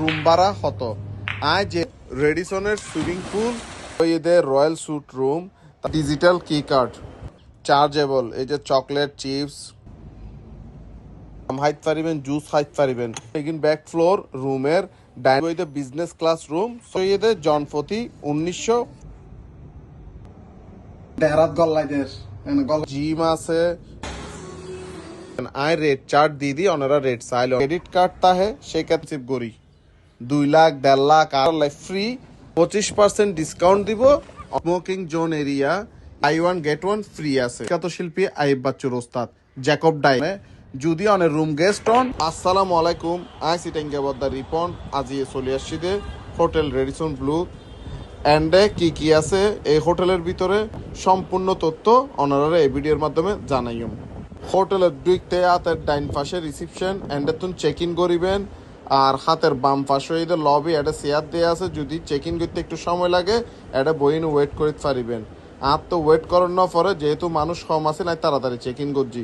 Room ভাড়া হতো যে রেডিসনের সুইমিং পুল এদের royal suite room digital key card chargeable এই যে চকলেট, চিপস হাইট পারিবেন, জুস হাইট পারিবেন। এগিন ব্যাক ফ্লোর রুমের ডাইনিং বিজনেস ক্লাস রুম সৈয়দে জনপতি উনিশশো দেহরাত গল্লাইদের জিম আছে। আই রেট চার্ট দিয়ে দিই ওনারা রেট চাইল। ক্রেডিট কার্ড তাহে সে ক্যাপসিপ করি। দুই লাখ, দেড় লাখ আর লাইফ ফ্রি পঁচিশ পার্সেন্ট ডিসকাউন্ট দিব। স্মোকিং জোন এরিয়া আই ওয়ান গেট ওয়ান ফ্রি আছে। খ্যাত শিল্পী আইব বাচ্চুর ওস্তাদ জ্যাকব ডাইমে যদি অনেক রুম গেস্ট অন আসসালামু আলাইকুম। আই সিটেঙ্গে বদ্দা রিপন, আজি চলে আসছি দে। Hotel Radisson Blu. অ্যান্ডে কি কি আছে? এই হোটেলের ভিতরে সম্পূর্ণ তথ্য অনারা এই ভিডিওর মাধ্যমে জানাইম হোটেলের দুইতে হাতের ডাইন পাশে রিসিপশন অ্যান্ডে তুমি চেক ইন করিবেন। আর হাতের বাম পাশে এই লবি একটা চেয়ার দেওয়া আছে, যদি চেক ইন করতে একটু সময় লাগে এটা বইন ওয়েট করে পারিবেন আর তো ওয়েট করার না পরে, যেহেতু মানুষ কম আছে না তাড়াতাড়ি চেক ইন করছি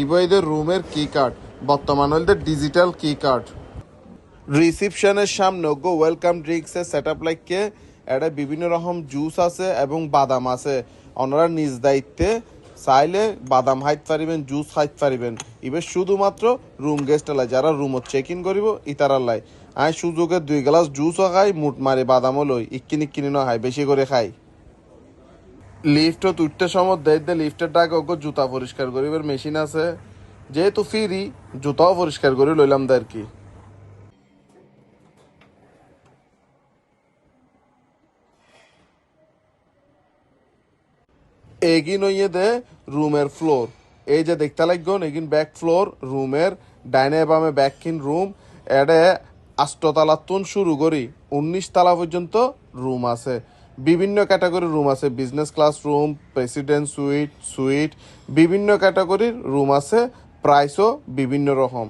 ইবইদের রুমের কি কার্ড বর্তমান হইলে ডিজিটাল কি কার্ড রিসিপশনের সামনে গো ওয়েলকাম ড্রিঙ্কস সেট আপ লাইকে এটা বিভিন্ন রকম জুস আছে এবং বাদাম আছে। ওনারা নিজ দায়িত্বে চাইলে বাদাম হাইত পারিবেন, জুস হাইত পারিবেন। ইবে শুধুমাত্র রুম গেস্ট লাই যারা রুমত চেক ইন করিব ইতারার লাই আই সুযোগে দুই গ্লাস জুসও খাই মুট মারি বাদামও লই, ইক্কিনি কিনি ন খাই, বেশি করে খাই। লিফটও তুটতে সময় দেয় দে, লিফটের ডাকে ওকে জুতা পরিষ্কার করিবার মেশিন আছে। যেহেতু ফিরি, জুতাও পরিষ্কার করে লইলাম দে আর কি। এগিন হইয়ে দে রুমের ফ্লোর। এই যে দেখতে লাগবেন এগিন ব্যাক ফ্লোর রুমের ডাইনে বামে ব্যাককিন রুম এডে আষ্টতলা তুন শুরু করি। উনিশ তালা পর্যন্ত রুম আছে। বিভিন্ন ক্যাটাগরির রুম আছে। Business class room president suite suite বিভিন্ন ক্যাটাগরির রুম আছে। প্রাইসও বিভিন্ন রকম।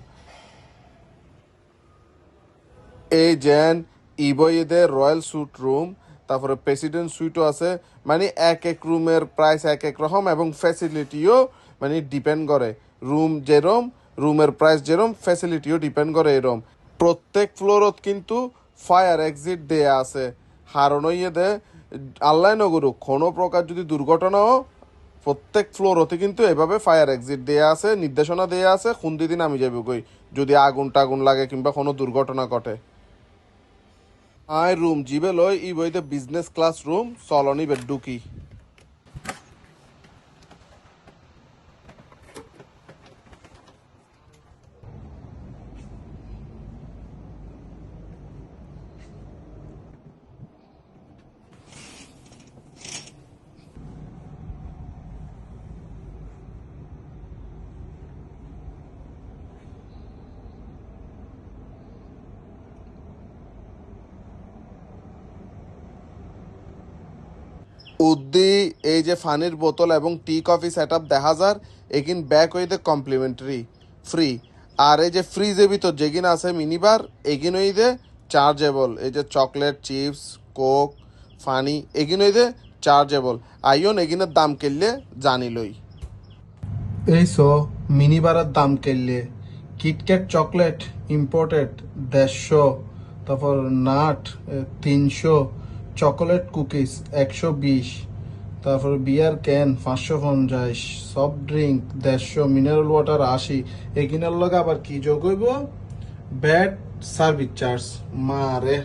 এই জেন ইবইদের রয়্যাল স্যুট রুম তারপরে প্রেসিডেন্ট সুইটও আছে। মানে এক এক রুমের প্রাইস এক এক রকম এবং ফ্যাসিলিটিও মানে ডিপেন্ড করে। রুম যেরম, রুমের প্রাইস যেরম ফ্যাসিলিটিও ডিপেন্ড করে এরম। প্রত্যেক ফ্লোরত কিন্তু ফায়ার এক্সিট দেয়া আছে। হারণ ইয়ে দে আল্লাহ নগরু কোনো প্রকার যদি দুর্ঘটনাও প্রত্যেক ফ্লোরতে কিন্তু এভাবে ফায়ার এক্সিট দেয়া আছে, নির্দেশনা দেয়া আছে কোন দিন আমি যাব কই? যদি আগুন টাগুন লাগে কিংবা কোনো দুর্ঘটনা ঘটে। আই রুম জিবে লই ই বইতে বিজনেস ক্লাস রুম চলনি বেড উদ্দি, এই যে ফানির বোতল এবং টি কফি সেট আপ দেখা যার, এগিন ব্যাক হইতে কমপ্লিমেন্টারি ফ্রি আর এই যে ফ্রিজের ভিতর যেগিন আছে মিনিবার এগিন হইতে চার্জেবল এই যে চকলেট চিপস কোক ফানি এগিন হইতে চার্জেবল আইন এগিনের দাম কেললে জানি লই। এই সো মিনি বারের দাম কেললে কিটক্যাট চকলেট ইম্পোর্টেড দেড়শো, তারপর নাট তিনশো চকোলেট কুকিজ একশো বিশ, তারপর বিয়ার ক্যান পাঁচশো পঞ্চাশ, সফট ড্রিঙ্ক দেড়শো, মিনারেল ওয়াটার আশি এগিনের লগে আবার কি যোগ হইব? Bad service charge. মারে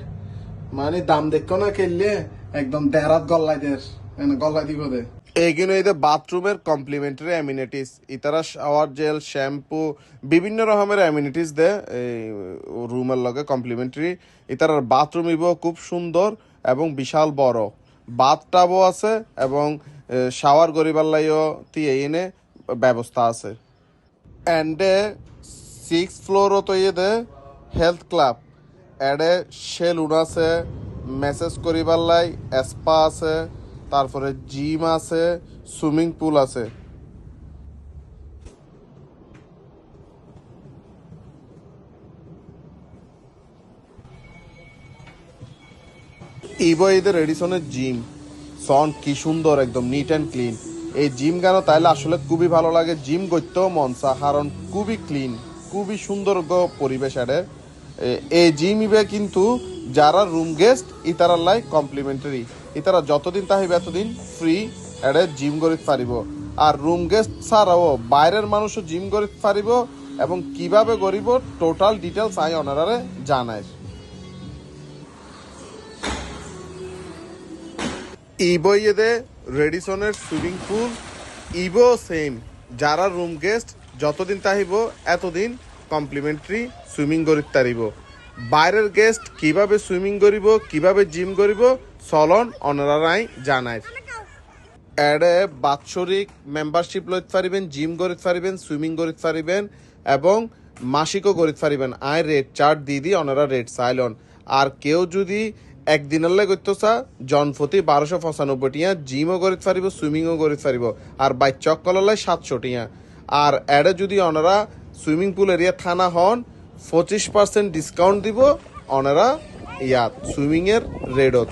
মানে দাম দেখো না খেললে একদম দেরাত গল্লাইদের গল্লাই দিব দে। এগিন হইতে বাথরুমের কমপ্লিমেন্টারি অ্যামিনিটিস, ইতারা শাওয়ার জেল, শ্যাম্পু, বিভিন্ন রকমের অ্যামিনিটিস দে, এই রুমের লগে কমপ্লিমেন্টারি। ইতারার বাথরুম ইব খুব সুন্দর এবং বিশাল বড়। বাথটাবও আছে এবং শাওয়ার গরিবার লাইও তি এনে ব্যবস্থা আছে। অ্যান্ডে সিক্স ফ্লোরও তো দে হেলথ ক্লাব এডে সেলুন আছে মেসেজ করিবার লাই স্পা আছে, তারপরে জিম আছে সুইমিং পুল আছে। ইবো ঈদের এডিসনের জিম। সন, কি সুন্দর একদম নিট অ্যান্ড ক্লিন এই জিম কেন তাইলে আসলে খুবই ভালো লাগে, জিম করতেও মন চা কারণ খুবই ক্লিন খুবই সুন্দর পরিবেশ এ- এই জিম ইবে কিন্তু যারা রুম গেস্ট ইতারার লাই কমপ্লিমেন্টারি ইতারা যতদিন তাহিবে এতদিন ফ্রি এডে জিম করিতে পারিব আর রুম গেস্ট ছাড়াও বাইরের মানুষও জিম করিতে পারিব এবং কীভাবে করিব টোটাল ডিটেলস আই অনারারে জানায়। ইবইয়েদে রেডিসনের সুইমিং পুল, ইবো সেম। যারা রুম গেস্ট, যতদিন তাহিব, এতদিন কমপ্লিমেন্টারি সুইমিং করিত তারিব বাইরের গেস্ট কীভাবে সুইমিং করিব কীভাবে জিম করিব চলন অনারাই জানায়। এডে বাৎসরিক মেম্বারশিপ লইতে পারিবেন, জিম করিতে পারিবেন, সুইমিং করিতে পারিবেন এবং মাসিকও করিতে পারিবেন। আয় রেট চার্ট দিয়ে ওনারা রেট চাইলন আর কেউ যদি একদিনের লাই করতে চা জনপ্রতি বারোশো পঁচানব্বই টিয়া জিমও করিতে পারিব সুইমিংও করিতে পারিব আর বাইক চক্কলাই সাতশো টিয়া। আর এডে যদি ওনারা সুইমিং পুল এরিয়া থানা হন, পঁচিশ পার্সেন্ট ডিসকাউন্ট দিব ওনারা ইয়াত সুইমিং এর রেডত।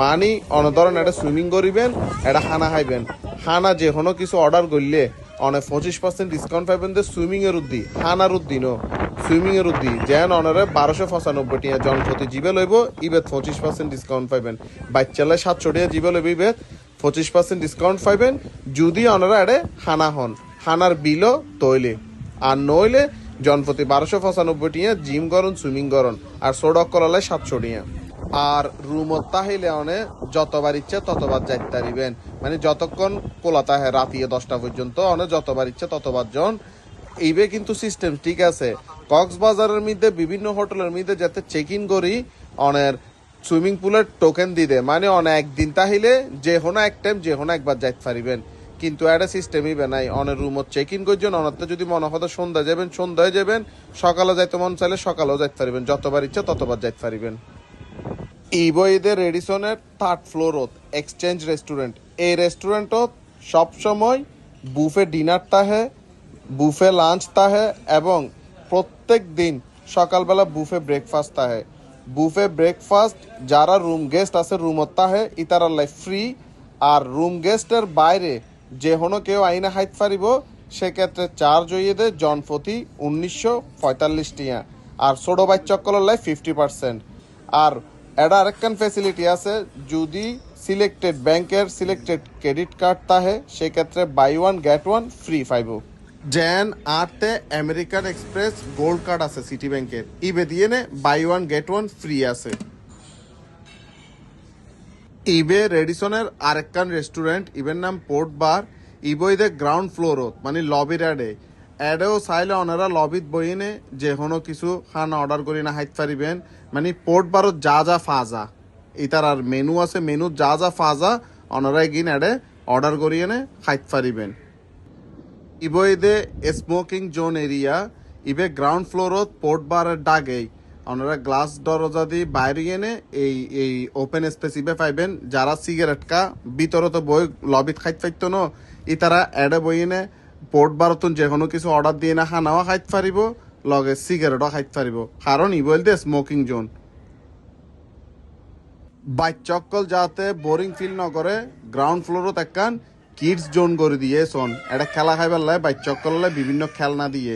মানি অনধরন একটা সুইমিং করিবেন এটা হানা খাইবেন। হানা যে কোনো কিছু অর্ডার করলে অনেক পঁচিশ পার্সেন্ট ডিসকাউন্ট পাইবেন যে সুইমিং এর উদ্দি, হানার উদ্দি নো সুইমিং এর উদ্দি। যেন অনারে বারোশো পঁচানব্বই টিয়া জন প্রতি জিবে লইব ইবেত পঁচিশ পার্সেন্ট ডিসকাউন্ট পাইবেন। বাচ্চালে সাতশো টিয়া জিবে লইব ইবেত পঁচিশ পার্সেন্ট ডিসকাউন্ট পাইবেন। যদি অনারা এড়ে হানা হন, হানার বিলও তৈলে। আর নইলে জনপ্রতি বারোশো পঁচানব্বই টিয়া জিম করুন সুইমিং করুন আর সোডক করালে সাতশো টিয়া। আর রুমত তাহিলে অনে যতবার ইচ্ছে ততবার যাইতে পারিবেন মানে যতক্ষণ কোলাতা হয় রাতিয়ে দশটা পর্যন্ত অনে যতবার ইচ্ছে ততবার জন এইবে কিন্তু সিস্টেম ঠিক আছে। কক্সবাজারের মধ্যে, বিভিন্ন হোটেলের মধ্যে যাতে চেক ইন করি, অনের সুইমিং পুলের টোকেন দিতে মানে অনেক একদিন তাহিলে যে কোনো এক টাইম যে কোনো একবার যাইতে পারিবেন। কিন্তু একটা সিস্টেমই নাই। অনেক রুমত চেক ইন করছেন, অনেকটা যদি মনে হতো সন্ধ্যা যাবেন সন্ধ্যায় যাবেন। সকালে যাইতে মন চাইলে সকালেও যাইতে পারিবেন। যতবার ইচ্ছে ততবার যাইতে পারিবেন। ইবইদের রেডিসনের থার্ড ফ্লোরত এক্সচেঞ্জ রেস্টুরেন্ট এই রেস্টুরেন্টত সবসময় বুফে ডিনার তাহে বুফে লাঞ্চ তাহে এবং প্রত্যেক দিন সকালবেলা বুফে ব্রেকফাস্ট তাহে। বুফে ব্রেকফাস্ট যারা রুম গেস্ট আছে রুমত তাহে ইতারাল্লাই ফ্রি আর রুম গেস্টের বাইরে যে হনো কেউ আইনা হাইত পারিব সেক্ষেত্রে চার্জ হইয়ে দেয় জনপ্রতি উনিশশো পঁয়তাল্লিশ টিয়া। আর ছোট বাচ্চকলের ফিফটি পার্সেন্ট আর এটা আরেকখান ফেসিলিটি আছে, যদি সিলেক্টেড ব্যাংকের সিলেক্টেড ক্রেডিট কার্ড তাহে, সেক্ষেত্রে buy one get one free পাইব। জেন আরতে আমেরিকান এক্সপ্রেস গোল্ড কার্ড আছে সিটি ব্যাংকের। ইবে দিয়ে নে, buy one, get one, free আছে। ইবে রেডিসনের আরেকখান রেস্টুরেন্ট, ইবের নাম পোর্ট বার। ইবইদে গ্রাউন্ড ফ্লোরত মানে লবির অ্যাডে। অ্যাডেও চাইলে ওনারা লবিত বইনে যে কোনো কিছু খানা অর্ডার করি না হাইত পারিবেন মানে পোর্ট বারত যা যা ফাজা। ইতার আর মেনু আছে, মেনু যা যা ফাজা ওনারা গিন অ্যাডে অর্ডার করিয়ে নে খাইত পারিবেন ইবইদে স্মোকিং জোন এরিয়া, ইবে গ্রাউন্ড ফ্লোরত পোর্ট বারের ডাগেই। ওনারা গ্লাস দরজা দিয়ে বাইরে এনে এই এই ওপেন স্পেস ইবে পাইবেন, যারা সিগারেট কা ভিতরে তো বই, লবিত খাইত পাইতো ন ই তারা এডে বই এনে পোর্ট বারতন যে কোনো কিছু অর্ডার দিয়ে না খানাও খাইতে পারিব লগে সিগারেটও খাইতে পারিব কারণ ইবইল দে স্মোকিং জোন। বাচ্চকল যাতে বোরিং ফিল নকরে, গ্রাউন্ড ফ্লোরত একখান কিডস জোন করে দিয়ে, শোন এটা খেলা খাইবার লাই বাচ্চকল বিভিন্ন খেলনা দিয়ে।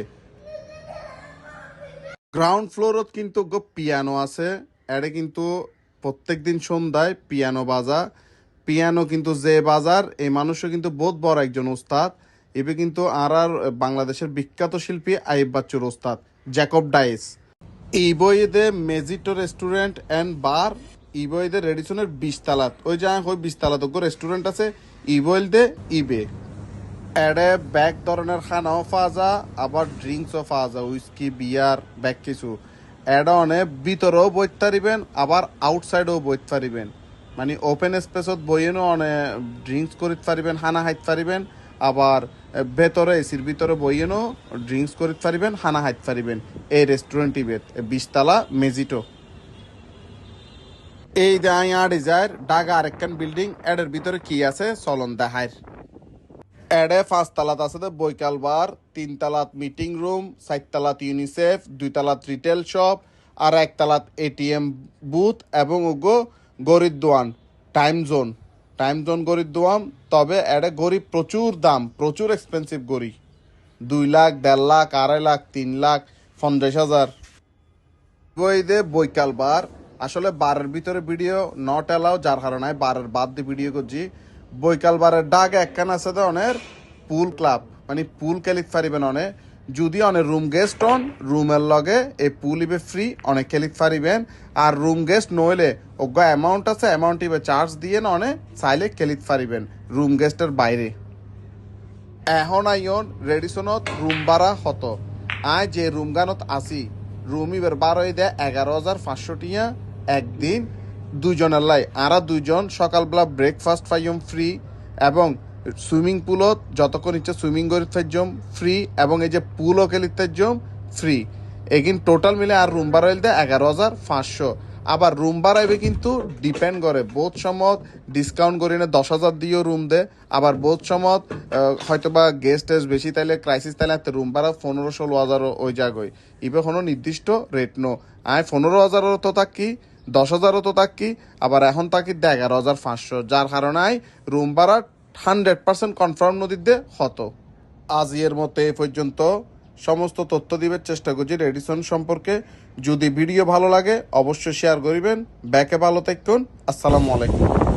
গ্রাউন্ড ফ্লোরত কিন্তু পিয়ানো আছে এটা কিন্তু প্রত্যেক দিন সন্ধ্যায় পিয়ানো বাজা। পিয়ানো কিন্তু যে বাজার, এই মানুষও কিন্তু বহুত বড় একজন ওস্তাদ। এবে কিন্তু আর আর বাংলাদেশের বিখ্যাত শিল্পী আইব বাচ্চুর ওস্তাদ জ্যাকব ডাইস এই বইয়েতে মেজিটো রেস্টুরেন্ট অ্যান্ড বার ইবইদে রেডিসনের বিশতালাত। ওই যে ওই বিশতালাত রেস্টুরেন্ট আছে, ইবইলদে ইবে। এডে ব্যাগ ধরনের খানাও যা আবার ড্রিঙ্কসও পাওয়া যা উইস্কি বিয়ার ব্যাগ কিছু। অনে ভিতরেও বইতে পারিবেন, আবার আউটসাইডেও বইতে পারিবেন। মানে ওপেন স্পেসত বইয়েনও অনে ড্রিঙ্কস করিতে পারিবেন হানা হাইতে পারিবেন, আবার ভেতরে এসির ভিতরে বইয়েনও ড্রিঙ্কস করিতে পারিবেন হানা হাইতে পারিবেন। এই রেস্টুরেন্ট ইবেত বিশতলা, মেজিটো। এই দায়া ডিজায়ার ডাগা আরেকখান বিল্ডিং, এডের ভিতরে কি আছে? চলন দেখায় এডে পাঁচ তালাত আছে বৈকাল বার, তিন তালাত মিটিং রুম, চার তালাত ইউনিসেফ, দুই তালাত রিটেল শপ, আর এক তালাত এটিএম বুথ এবং ওগো গরিব দোয়ান, টাইম জোন। টাইম জোন গরিব দোয়াম তবে এডে গরিব প্রচুর দাম, প্রচুর এক্সপেন্সিভ গরি দুই লাখ, দেড় লাখ, আড়াই লাখ, তিন লাখ, পঞ্চাশ হাজার। বইদে বৈকাল বার আসলে বারের ভিতরে ভিডিও নট এলাও যার কারণে বারের বাদ দিয়ে ভিডিও করছি। বৈকাল বারের ডাক একখান আছে তো অনের পুল ক্লাব মানে পুল খেলিত পারিবেন অনে। যদি অনেক রুম গেস্ট অন রুমের লগে এই পুল ইবে ফ্রি অনেক খেলিত পারিবেন। আর রুম গেস্ট নইলে অজ্ঞ অ্যামাউন্ট আছে অ্যামাউন্ট ইবে চার্জ দিয়ে না অনে চাইলে খেলিত পারিবেন রুম গেস্টের বাইরে। এখন আইন রেডিসনত রুম ভাড়া হত। আয় যে রুম গানত আসি রুম ইবের বারোই দেয় এগারো হাজার পাঁচশো টিয়া। একদিন দুজনের লাই আরা দুজন সকালবেলা ব্রেকফাস্ট পাইম ফ্রি এবং সুইমিং পুলত যতক্ষণ ইচ্ছে সুইমিং করিতে পাইজম ফ্রি এবং এই যে পুলও খেলিতে পাইজম ফ্রি এগিন টোটাল মিলে আর রুম ভাড়া দেয় এগারো হাজার পাঁচশো। আবার রুম বাড়াইবে কিন্তু ডিপেন্ড করে বোধ সময় ডিসকাউন্ট করি না, দশ হাজার দিয়েও রুম দে। আবার বোধ সময় হয়তো বা গেস্ট টেস্ট বেশি তাইলে ক্রাইসিস তাইলে এত রুম ভাড়া পনেরো ষোলো হাজারও ওই জায়গায়। ইবে কোনো নির্দিষ্ট রেট নো আয় পনেরো হাজারও তো থাকি দশ হাজারও তো থাকি আবার এখন তাকি এগারো হাজার পাঁচশো। যার কারণে রুম ভাড়া হান্ড্রেড পার্সেন্ট কনফার্ম নদীতে হতো। আজ এর মতো এ পর্যন্ত সমস্ত তথ্য দিবের চেষ্টা করছি রেডিসন সম্পর্কে। যদি ভিডিও ভালো লাগে, অবশ্যই শেয়ার করিবেন। ব্যাকে ভালো থাকুন আসসালামু আলাইকুম।